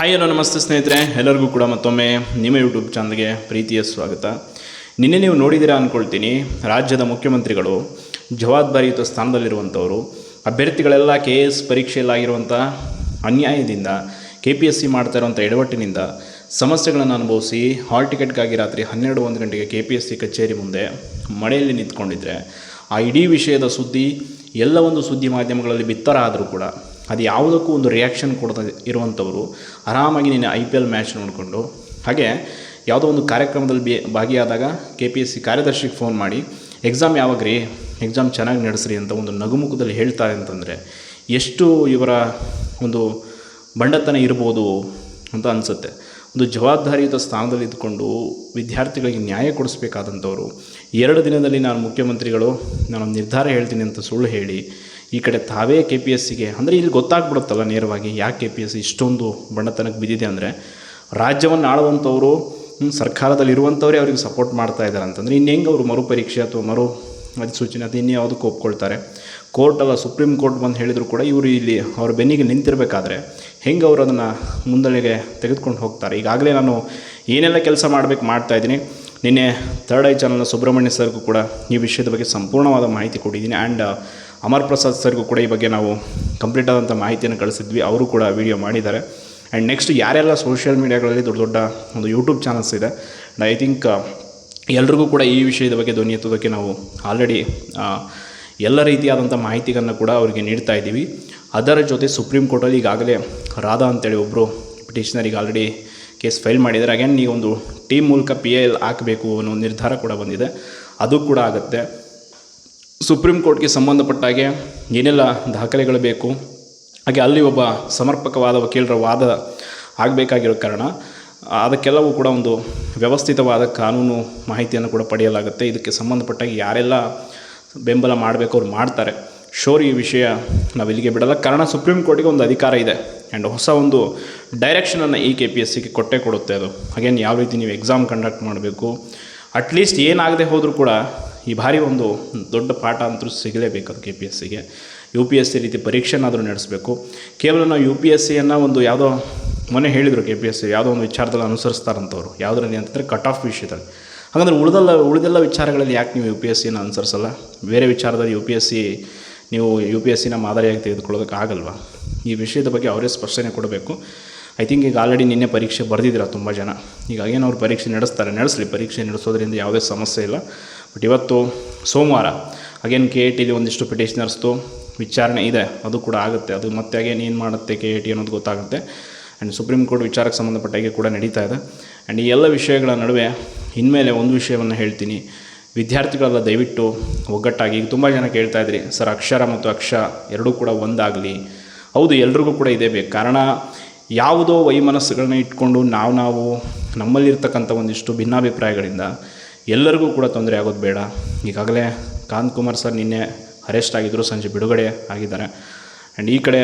Hi hello ನಮಸ್ತೆ ಸ್ನೇಹಿತರೆ. ಎಲ್ಲರಿಗೂ ಕೂಡ ಮತ್ತೊಮ್ಮೆ ನಿಮ್ಮ ಯೂಟ್ಯೂಬ್ ಚಾನಲ್ಗೆ ಪ್ರೀತಿಯ ಸ್ವಾಗತ. ನಿನ್ನೆ ನೀವು ನೋಡಿದ್ದೀರಾ ಅಂದ್ಕೊಳ್ತೀನಿ ರಾಜ್ಯದ ಮುಖ್ಯಮಂತ್ರಿಗಳು, ಜವಾಬ್ದಾರಿಯುತ ಸ್ಥಾನದಲ್ಲಿರುವಂಥವರು ಅಭ್ಯರ್ಥಿಗಳೆಲ್ಲ ಕೆ ಎಸ್ ಪರೀಕ್ಷೆಯಲ್ಲಾಗಿರುವಂಥ ಅನ್ಯಾಯದಿಂದ ಕೆ ಪಿ ಎಸ್ ಸಿ ಮಾಡ್ತಾ ಇರುವಂಥ ಎಡವಟ್ಟಿನಿಂದ ಸಮಸ್ಯೆಗಳನ್ನು ಅನುಭವಿಸಿ ಹಾಲ್ ಟಿಕೆಟ್ಗಾಗಿ ರಾತ್ರಿ ಹನ್ನೆರಡು ಒಂದು ಗಂಟೆಗೆ ಕೆ ಪಿ ಎಸ್ ಸಿ ಕಚೇರಿ ಮುಂದೆ ಮಳೆಯಲ್ಲಿ ನಿಂತ್ಕೊಂಡಿದ್ರೆ, ಆ ಇಡೀ ವಿಷಯದ ಸುದ್ದಿ, ಎಲ್ಲ ಒಂದು ಸುದ್ದಿ ಮಾಧ್ಯಮಗಳಲ್ಲಿ ಬಿತ್ತರ ಆದರೂ ಕೂಡ ಅದು ಯಾವುದಕ್ಕೂ ಒಂದು ರಿಯಾಕ್ಷನ್ ಕೊಡ್ತಾ ಇರುವಂಥವರು ಆರಾಮಾಗಿ ನೀನು ಐ ಪಿ ಎಲ್ ಮ್ಯಾಚ್ ನೋಡಿಕೊಂಡು. ಹಾಗೆ ಯಾವುದೋ ಒಂದು ಕಾರ್ಯಕ್ರಮದಲ್ಲಿ ಬಿ ಭಾಗಿಯಾದಾಗ ಕೆ ಪಿ ಎಸ್ ಸಿ ಕಾರ್ಯದರ್ಶಿಗೆ ಫೋನ್ ಮಾಡಿ ಎಕ್ಸಾಮ್ ಯಾವಾಗ ರೀ? ಎಕ್ಸಾಮ್ ಚೆನ್ನಾಗಿ ನಡೆಸ್ರಿ ಅಂತ ಒಂದು ನಗುಮುಖದಲ್ಲಿ ಹೇಳ್ತಾರೆ ಅಂತಂದರೆ, ಎಷ್ಟು ಇವರ ಒಂದು ಬಂಡತನ ಇರ್ಬೋದು? ಅಂತ ಅನಿಸುತ್ತೆ. ಒಂದು ಜವಾಬ್ದಾರಿಯುತ ಸ್ಥಾನದಲ್ಲಿ ಇದ್ದುಕೊಂಡು ವಿದ್ಯಾರ್ಥಿಗಳಿಗೆ ನ್ಯಾಯ ಕೊಡಿಸ್ಬೇಕಾದಂಥವ್ರು. ಎರಡು ದಿನದಲ್ಲಿ ನಾನು ಮುಖ್ಯಮಂತ್ರಿಗಳು, ನಾನು ನಿರ್ಧಾರ ಹೇಳ್ತೀನಿ ಅಂತ ಸುಳ್ಳು ಹೇಳಿ, ಈ ಕಡೆ ತಾವೇ ಕೆ ಪಿ ಎಸ್ ಸಿಗೆ ಅಂದರೆ ಇಲ್ಲಿ ಗೊತ್ತಾಗ್ಬಿಡುತ್ತಲ್ಲ ನೇರವಾಗಿ ಯಾಕೆ ಕೆ ಪಿ ಎಸ್ ಸಿ ಇಷ್ಟೊಂದು ಬಣ್ಣತನಕ್ಕೆ ಬಿದ್ದಿದೆ ಅಂದರೆ, ರಾಜ್ಯವನ್ನು ಆಳುವಂಥವರು ಸರ್ಕಾರದಲ್ಲಿ ಇರುವಂಥವರೇ ಅವ್ರಿಗೆ ಸಪೋರ್ಟ್ ಮಾಡ್ತಾ ಇದ್ದಾರೆ ಅಂತಂದರೆ ಇನ್ನು ಹೆಂಗೆ ಅವರು ಮರುಪರೀಕ್ಷೆ ಅಥವಾ ಮರು ಅಧಿಸೂಚನೆ ಅದು ಇನ್ಯಾವುದಕ್ಕೆ ಒಪ್ಕೊಳ್ತಾರೆ. ಕೋರ್ಟ್ ಅಲ್ಲ, ಸುಪ್ರೀಂ ಕೋರ್ಟ್ ಬಂದು ಹೇಳಿದ್ರು ಕೂಡ ಇವರು ಇಲ್ಲಿ ಅವ್ರ ಬೆನ್ನಿಗೆ ನಿಂತಿರಬೇಕಾದ್ರೆ ಹೆಂಗೆ ಅವರು ಅದನ್ನು ಮುಂದಳೆಗೆ ತೆಗೆದುಕೊಂಡು ಹೋಗ್ತಾರೆ. ಈಗಾಗಲೇ ನಾನು ಏನೆಲ್ಲ ಕೆಲಸ ಮಾಡಬೇಕು ಮಾಡ್ತಾ ಇದ್ದೀನಿ. ನಿನ್ನೆ ಥರ್ಡ್ ಐ ಚಾನಲ್ನ ಸುಬ್ರಹ್ಮಣ್ಯ ಸರ್ಗೂ ಕೂಡ ಈ ವಿಷಯದ ಬಗ್ಗೆ ಸಂಪೂರ್ಣವಾದ ಮಾಹಿತಿ ಕೊಟ್ಟಿದ್ದೀನಿ. ಆ್ಯಂಡ್ ಅಮರ್ ಪ್ರಸಾದ್ ಸರ್ಗೂ ಕೂಡ ಈ ಬಗ್ಗೆ ನಾವು ಕಂಪ್ಲೀಟ್ ಆದಂಥ ಮಾಹಿತಿಯನ್ನು ಕಳಿಸಿದ್ವಿ. ಅವರು ಕೂಡ ವಿಡಿಯೋ ಮಾಡಿದ್ದಾರೆ. ಆ್ಯಂಡ್ ನೆಕ್ಸ್ಟ್ ಯಾರೆಲ್ಲ ಸೋಷಿಯಲ್ ಮೀಡಿಯಾಗಳಲ್ಲಿ ದೊಡ್ಡ ದೊಡ್ಡ ಒಂದು ಯೂಟ್ಯೂಬ್ ಚಾನಲ್ಸ್ ಇದೆ. ಐ ಥಿಂಕ್ ಎಲ್ರಿಗೂ ಕೂಡ ಈ ವಿಷಯದ ಬಗ್ಗೆ ಧ್ವನಿ ಎತ್ತೋದಕ್ಕೆ ನಾವು ಆಲ್ರೆಡಿ ಎಲ್ಲ ರೀತಿಯಾದಂಥ ಮಾಹಿತಿಗಳನ್ನು ಕೂಡ ಅವರಿಗೆ ನೀಡ್ತಾ ಇದ್ದೀವಿ. ಅದರ ಜೊತೆ ಸುಪ್ರೀಂ ಕೋರ್ಟಲ್ಲಿ ಈಗಾಗಲೇ ರಾಧಾ ಅಂತೇಳಿ ಒಬ್ಬರು ಪಿಟಿಷನರಿಗೆ ಆಲ್ರೆಡಿ ಕೇಸ್ ಫೈಲ್ ಮಾಡಿದ್ದಾರೆ. ಅಗೇನ್ ಈ ಒಂದು ಟೀಮ್ ಮೂಲಕ ಪಿ ಎಲ್ ಹಾಕಬೇಕು ಅನ್ನೋ ನಿರ್ಧಾರ ಕೂಡ ಬಂದಿದೆ. ಅದು ಕೂಡ ಆಗುತ್ತೆ. ಸುಪ್ರೀಂ ಕೋರ್ಟ್ಗೆ ಸಂಬಂಧಪಟ್ಟ ಹಾಗೆ ಏನೆಲ್ಲ ದಾಖಲೆಗಳು ಬೇಕು? ಹಾಗೆ ಅಲ್ಲಿ ಒಬ್ಬ ಸಮರ್ಪಕವಾದ ವಕೀಲರ ವಾದ ಆಗಬೇಕಾಗಿರೋ ಕಾರಣ, ಅದಕ್ಕೆಲ್ಲವೂ ಕೂಡ ಒಂದು ವ್ಯವಸ್ಥಿತವಾದ ಕಾನೂನು ಮಾಹಿತಿಯನ್ನು ಕೂಡ ಪಡೆಯಲಾಗುತ್ತೆ. ಇದಕ್ಕೆ ಸಂಬಂಧಪಟ್ಟಾಗಿ ಯಾರೆಲ್ಲ ಬೆಂಬಲ ಮಾಡಬೇಕು, ಅವ್ರು ಮಾಡ್ತಾರೆ. ಶೋರ್ ಈ ವಿಷಯ ನಾವು ಇಲ್ಲಿಗೆ ಬಿಡಲ್ಲ. ಕಾರಣ ಸುಪ್ರೀಂ ಕೋರ್ಟಿಗೆ ಒಂದು ಅಧಿಕಾರ ಇದೆ. ಆ್ಯಂಡ್ ಹೊಸ ಒಂದು ಡೈರೆಕ್ಷನನ್ನು ಈ ಕೆ ಪಿ ಎಸ್ ಸಿಗೆ ಕೊಟ್ಟೇ ಕೊಡುತ್ತೆ ಅದು. ಅಗೇನ್ ಯಾವ ರೀತಿ ನೀವು ಎಕ್ಸಾಮ್ ಕಂಡಕ್ಟ್ ಮಾಡಬೇಕು ಅಟ್ಲೀಸ್ಟ್ ಏನಾಗದೆ ಹೋದರೂ ಕೂಡ ಈ ಬಾರಿ ಒಂದು ದೊಡ್ಡ ಪಾಠ ಅಂತೂ ಸಿಗಲೇಬೇಕು ಅದು ಕೆ ಪಿ ಎಸ್ ಸಿಗೆ ಯು ಪಿ ಎಸ್ ಸಿ ರೀತಿ ಪರೀಕ್ಷೆನಾದರೂ ನಡೆಸಬೇಕು. ಕೇವಲ ನಾವು ಯು ಪಿ ಎಸ್ ಸಿಯನ್ನು ಒಂದು ಯಾವುದೋ ಮೊನ್ನೆ ಹೇಳಿದರು ಕೆ ಪಿ ಎಸ್ ಸಿ ಯಾವುದೋ ಒಂದು ವಿಚಾರದಲ್ಲಿ ಅನುಸರಿಸ್ತಾರಂಥವ್ರು ಯಾವುದರಲ್ಲಿ ಅಂತಂದರೆ ಕಟ್ ಆಫ್ ವಿಷಯದಲ್ಲಿ. ಹಾಗಂದ್ರೆ ಉಳಿದಲ್ಲ ಉಳಿದೆಲ್ಲ ವಿಚಾರಗಳಲ್ಲಿ ಯಾಕೆ ನೀವು ಯು ಪಿ ಎಸ್ ಸಿನ ಅನುಸರಿಸಲ್ಲ? ಬೇರೆ ವಿಚಾರದಲ್ಲಿ ಯು ಪಿ ಎಸ್ ಸಿ ನೀವು ಯು ಪಿ ಎಸ್ ಸಿನ ಮಾದರಿಯಾಗಿ ತೆಗೆದುಕೊಳ್ಳೋದಕ್ಕಾಗಲ್ವಾ ಈ ವಿಷಯದ ಬಗ್ಗೆ ಅವರೇ ಸ್ಪಷ್ಟನೆ ಕೊಡಬೇಕು. ಐ ಥಿಂಕ್ ಈಗ ಆಲ್ರೆಡಿ ನಿನ್ನೆ ಪರೀಕ್ಷೆ ಬರೆದಿದ್ದೀರ ತುಂಬ ಜನ. ಈಗ ಏನು ಅವ್ರು ಪರೀಕ್ಷೆ ನಡೆಸ್ತಾರೆ? ನಡೆಸಲಿ, ಪರೀಕ್ಷೆ ನಡೆಸೋದ್ರಿಂದ ಯಾವುದೇ ಸಮಸ್ಯೆ ಇಲ್ಲ. ಬಟ್ ಇವತ್ತು ಸೋಮವಾರ ಅಗೇನ್ ಕೆ ಎ ಟಿಲಿ ಒಂದಿಷ್ಟು ಪಿಟಿಷನರ್ಸ್ದು ವಿಚಾರಣೆ ಇದೆ. ಅದು ಕೂಡ ಆಗುತ್ತೆ. ಅದು ಮತ್ತೆ ಅಗೇನ್ ಏನು ಮಾಡುತ್ತೆ ಕೆ ಎ ಟಿ ಅನ್ನೋದು ಗೊತ್ತಾಗುತ್ತೆ. ಆ್ಯಂಡ್ ಸುಪ್ರೀಂ ಕೋರ್ಟ್ ವಿಚಾರಕ್ಕೆ ಸಂಬಂಧಪಟ್ಟ ಹಾಗೆ ಕೂಡ ನಡೀತಾ ಇದೆ. ಆ್ಯಂಡ್ ಈ ಎಲ್ಲ ವಿಷಯಗಳ ನಡುವೆ ಇನ್ಮೇಲೆ ಒಂದು ವಿಷಯವನ್ನು ಹೇಳ್ತೀನಿ. ವಿದ್ಯಾರ್ಥಿಗಳೆಲ್ಲ ದಯವಿಟ್ಟು ಒಗ್ಗಟ್ಟಾಗಿ, ಈಗ ತುಂಬ ಜನ ಕೇಳ್ತಾ ಇದ್ರಿ, ಸರ್ ಅಕ್ಷರ ಮತ್ತು ಅಕ್ಷ ಎರಡೂ ಕೂಡ ಒಂದಾಗಲಿ. ಹೌದು, ಎಲ್ರಿಗೂ ಕೂಡ ಇದೇ ಬೇಕು. ಕಾರಣ, ಯಾವುದೋ ವೈಮನಸ್ಸುಗಳನ್ನ ಇಟ್ಕೊಂಡು ನಾವು ನಾವು ನಮ್ಮಲ್ಲಿರ್ತಕ್ಕಂಥ ಒಂದಿಷ್ಟು ಭಿನ್ನಾಭಿಪ್ರಾಯಗಳಿಂದ ಎಲ್ಲರಿಗೂ ಕೂಡ ತೊಂದರೆ ಆಗೋದು ಬೇಡ. ಈಗಾಗಲೇ ಕಾಂತ್ ಕುಮಾರ್ ಸರ್ ನಿನ್ನೆ ಅರೆಸ್ಟ್ ಆಗಿದ್ದರು ಸಂಜೆ ಬಿಡುಗಡೆ ಆಗಿದ್ದಾರೆ. ಆ್ಯಂಡ್ ಈ ಕಡೆ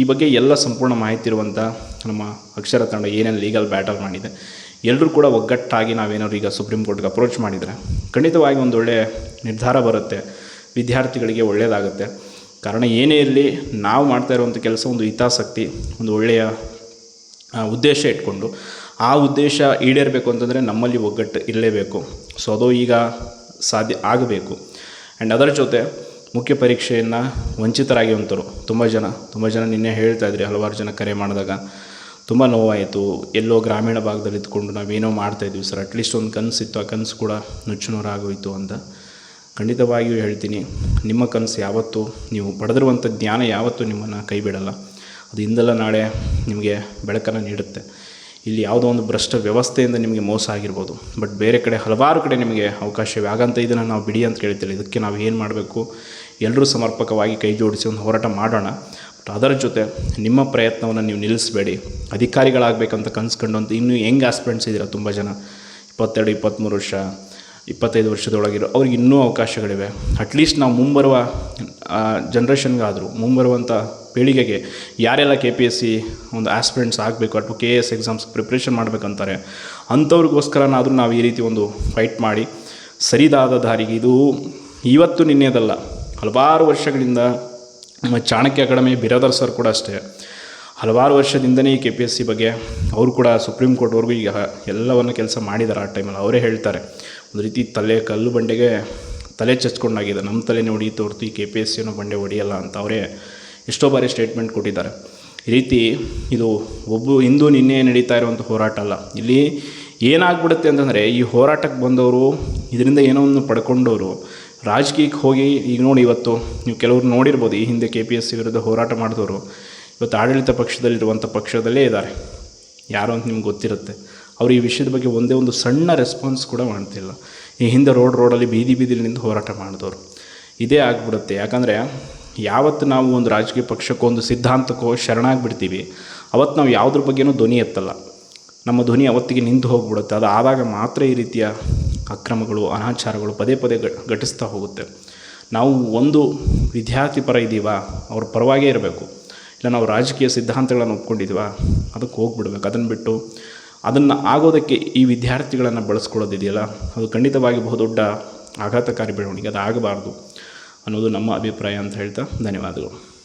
ಈ ಬಗ್ಗೆ ಎಲ್ಲ ಸಂಪೂರ್ಣ ಮಾಹಿತಿ ಇರುವಂಥ ನಮ್ಮ ಅಕ್ಷರ ತಂಡ ಏನೇನು ಲೀಗಲ್ ಬ್ಯಾಟಲ್ ಮಾಡಿದೆ. ಎಲ್ಲರೂ ಕೂಡ ಒಗ್ಗಟ್ಟಾಗಿ ನಾವೇನಾದ್ರು ಈಗ ಸುಪ್ರೀಂ ಕೋರ್ಟ್ಗೆ ಅಪ್ರೋಚ್ ಮಾಡಿದರೆ ಖಂಡಿತವಾಗಿ ಒಂದು ಒಳ್ಳೆಯ ನಿರ್ಧಾರ ಬರುತ್ತೆ. ವಿದ್ಯಾರ್ಥಿಗಳಿಗೆ ಒಳ್ಳೆಯದಾಗುತ್ತೆ ಕಾರಣ ಏನೇ ಇರಲಿ, ನಾವು ಮಾಡ್ತಾ ಇರುವಂಥ ಕೆಲಸ ಒಂದು ಹಿತಾಸಕ್ತಿ, ಒಂದು ಒಳ್ಳೆಯ ಉದ್ದೇಶ ಇಟ್ಕೊಂಡು ಆ ಉದ್ದೇಶ ಈಡೇರಬೇಕು ಅಂತಂದರೆ ನಮ್ಮಲ್ಲಿ ಒಗ್ಗಟ್ಟು ಇರಲೇಬೇಕು. ಸೊ ಅದು ಈಗ ಸಾಧ್ಯ ಆಗಬೇಕು. ಆ್ಯಂಡ್ ಅದರ ಜೊತೆ ಮುಖ್ಯ ಪರೀಕ್ಷೆಯನ್ನು ವಂಚಿತರಾಗಿರುವಂಥವ್ರು ತುಂಬ ಜನ ತುಂಬ ಜನ ನಿನ್ನೆ ಹೇಳ್ತಾ ಇದ್ರಿ, ಹಲವಾರು ಜನ ಕರೆ ಮಾಡಿದಾಗ. ತುಂಬ ನೋವಾಯಿತು. ಎಲ್ಲೋ ಗ್ರಾಮೀಣ ಭಾಗದಲ್ಲಿ ಇದ್ಕೊಂಡು ನಾವೇನೋ ಮಾಡ್ತಾಯಿದ್ವಿ ಸರ್. ಅಟ್ಲೀಸ್ಟ್ ಒಂದು ಕನಸು ಇತ್ತು. ಆ ಕನಸು ಕೂಡ ನುಚ್ಚುನೂರಾಗೋಯಿತು ಅಂತ ಖಂಡಿತವಾಗಿಯೂ ಹೇಳ್ತೀನಿ. ನಿಮ್ಮ ಕನಸು ಯಾವತ್ತೂ ನೀವು ಪಡೆದಿರುವಂಥ ಜ್ಞಾನ ಯಾವತ್ತೂ ನಿಮ್ಮನ್ನು ಕೈ ಬಿಡಲ್ಲ ಅದು ಇಂದಲ್ಲ ನಾಳೆ ನಿಮಗೆ ಬೆಳಕನ್ನು ನೀಡುತ್ತೆ. ಇಲ್ಲಿ ಯಾವುದೋ ಒಂದು ಭ್ರಷ್ಟ ವ್ಯವಸ್ಥೆಯಿಂದ ನಿಮಗೆ ಮೋಸ ಆಗಿರ್ಬೋದು. ಬಟ್ ಬೇರೆ ಕಡೆ ಹಲವಾರು ಕಡೆ ನಿಮಗೆ ಅವಕಾಶವೇ. ಹಾಗಂತ ಇದನ್ನು ನಾವು ಬಿಡಿ ಅಂತ ಕೇಳ್ತೀವಿ ಇದಕ್ಕೆ ನಾವು ಏನು ಮಾಡಬೇಕು? ಎಲ್ಲರೂ ಸಮರ್ಪಕವಾಗಿ ಕೈ ಜೋಡಿಸಿ ಒಂದು ಹೋರಾಟ ಮಾಡೋಣ. ಅದರ ಜೊತೆ ನಿಮ್ಮ ಪ್ರಯತ್ನವನ್ನು ನೀವು ನಿಲ್ಲಿಸಬೇಡಿ. ಅಧಿಕಾರಿಗಳಾಗಬೇಕಂತ ಕನ್ಸ್ಕೊಂಡು ಅಂತ ಇನ್ನೂ ಹೆಂಗೆ ಆಸ್ಪಿರೆಂಟ್ಸ್ ಇದ್ದೀರ ತುಂಬ ಜನ? ಇಪ್ಪತ್ತೆರಡು ಇಪ್ಪತ್ತ್ಮೂರು ವರ್ಷ, ಇಪ್ಪತ್ತೈದು ವರ್ಷದೊಳಗಿರೋ ಅವ್ರಿಗೆ ಇನ್ನೂ ಅವಕಾಶಗಳಿವೆ. ಅಟ್ಲೀಸ್ಟ್ ನಾವು ಮುಂಬರುವ ಜನ್ರೇಷನ್ಗಾದರೂ ಮುಂಬರುವಂಥ ಪೀಳಿಗೆಗೆ ಯಾರೆಲ್ಲ ಕೆ ಪಿ ಎಸ್ ಸಿ ಒಂದು ಆಸ್ಪಿರೆಂಟ್ಸ್ ಆಗಬೇಕು ಅಥವಾ ಕೆ ಎಸ್ ಎಕ್ಸಾಮ್ಸ್ ಪ್ರಿಪ್ರೇಷನ್ ಮಾಡಬೇಕಂತಾರೆ, ಅಂಥವ್ರಿಗೋಸ್ಕರನಾದರೂ ನಾವು ಈ ರೀತಿ ಒಂದು ಫೈಟ್ ಮಾಡಿ. ಸರಿದಾದ ದಾರಿಗೆ ಇದು ಇವತ್ತು ನಿನ್ನೆದಲ್ಲ, ಹಲವಾರು ವರ್ಷಗಳಿಂದ ನಮ್ಮ ಚಾಣಕ್ಯ ಅಕಾಡೆಮಿ ಬಿರಾದರ್ ಸರ್ ಕೂಡ ಅಷ್ಟೇ. ಹಲವಾರು ವರ್ಷದಿಂದನೇ ಈ ಕೆ ಪಿ ಎಸ್ ಸಿ ಬಗ್ಗೆ ಅವರು ಕೂಡ ಸುಪ್ರೀಂ ಕೋರ್ಟ್ವರೆಗೂ ಈಗ ಎಲ್ಲವನ್ನು ಕೆಲಸ ಮಾಡಿದ್ದಾರೆ ಆ ಟೈಮಲ್ಲಿ. ಅವರೇ ಹೇಳ್ತಾರೆ, ಒಂದು ರೀತಿ ತಲೆ ಕಲ್ಲು ಬಂಡೆಗೆ ತಲೆ ಚಚ್ಕೊಂಡಾಗಿದೆ. ನಮ್ಮ ತಲೆನೇ ಹೊಡೆಯುತ್ತೆ ಹೊರತು ಈ ಕೆ ಪಿ ಎಸ್ ಸಿನೂ ಬಂಡೆ ಹೊಡೆಯಲ್ಲ ಅಂತ ಅವರೇ ಎಷ್ಟೋ ಬಾರಿ ಸ್ಟೇಟ್ಮೆಂಟ್ ಕೊಟ್ಟಿದ್ದಾರೆ. ಈ ರೀತಿ ಇದು ಒಬ್ಬ ಇಂದು ನಿನ್ನೆ ನಡೀತಾ ಇರುವಂಥ ಹೋರಾಟ ಅಲ್ಲ. ಇಲ್ಲಿ ಏನಾಗ್ಬಿಡುತ್ತೆ ಅಂತಂದರೆ, ಈ ಹೋರಾಟಕ್ಕೆ ಬಂದವರು, ಇದರಿಂದ ಏನೋ ಒಂದು ಪಡ್ಕೊಂಡವರು ರಾಜಕೀಯಕ್ಕೆ ಹೋಗಿ, ಈಗ ನೋಡಿ ಇವತ್ತು ನೀವು ಕೆಲವರು ನೋಡಿರ್ಬೋದು, ಈ ಹಿಂದೆ ಕೆ ಪಿ ಎಸ್ ಸಿ ವಿರುದ್ಧ ಹೋರಾಟ ಮಾಡಿದವರು. ಇವತ್ತು ಆಡಳಿತ ಪಕ್ಷದಲ್ಲಿರುವಂಥ ಪಕ್ಷದಲ್ಲೇ ಇದ್ದಾರೆ. ಯಾರು ಅಂತ ನಿಮ್ಗೆ ಗೊತ್ತಿರುತ್ತೆ. ಅವರು ಈ ವಿಷಯದ ಬಗ್ಗೆ ಒಂದೇ ಒಂದು ಸಣ್ಣ ರೆಸ್ಪಾನ್ಸ್ ಕೂಡ ಮಾಡ್ತಿಲ್ಲ. ಈ ಹಿಂದೆ ರೋಡ್ ರೋಡಲ್ಲಿ ಬೀದಿ ಬೀದಿಲಿ ನಿಂತು ಹೋರಾಟ ಮಾಡಿದವರು. ಇದೇ ಆಗಿಬಿಡುತ್ತೆ. ಯಾಕಂದರೆ ಯಾವತ್ತು ನಾವು ಒಂದು ರಾಜಕೀಯ ಪಕ್ಷಕ್ಕೋ ಒಂದು ಸಿದ್ಧಾಂತಕ್ಕೋ ಶರಣಾಗ್ಬಿಡ್ತೀವಿ, ಅವತ್ತು ನಾವು ಯಾವುದ್ರ ಬಗ್ಗೆನೂ ಧ್ವನಿ ಎತ್ತಲ್ಲ. ನಮ್ಮ ಧ್ವನಿ ಅವತ್ತಿಗೆ ನಿಂತು ಹೋಗ್ಬಿಡುತ್ತೆ. ಅದು ಆದಾಗ ಮಾತ್ರ ಈ ರೀತಿಯ ಅಕ್ರಮಗಳು, ಅನಾಚಾರಗಳು ಪದೇ ಪದೇ ಘಟಿಸ್ತಾ ಹೋಗುತ್ತೆ. ನಾವು ಒಂದು ವಿದ್ಯಾರ್ಥಿ ಪರ ಇದ್ದೀವಾ ಅವ್ರ ಪರವಾಗೇ ಇರಬೇಕು. ಇಲ್ಲ ನಾವು ರಾಜಕೀಯ ಸಿದ್ಧಾಂತಗಳನ್ನು ಒಪ್ಕೊಂಡಿದ್ದೀವ ಅದಕ್ಕೆ ಹೋಗ್ಬಿಡ್ಬೇಕು. ಅದನ್ನು ಬಿಟ್ಟು ಅದನ್ನು ಆಗೋದಕ್ಕೆ ಈ ವಿದ್ಯಾರ್ಥಿಗಳನ್ನು ಬಳಸ್ಕೊಳ್ಳೋದಿದೆಯಲ್ಲ? ಅದು ಖಂಡಿತವಾಗಿ ಬಹುದೊಡ್ಡ ಆಘಾತಕಾರಿ ಬೆಳವಣಿಗೆ. ಅದು ಆಗಬಾರ್ದು ಅನ್ನೋದು ನಮ್ಮ ಅಭಿಪ್ರಾಯ ಅಂತ ಹೇಳ್ತಾ ಧನ್ಯವಾದಗಳು.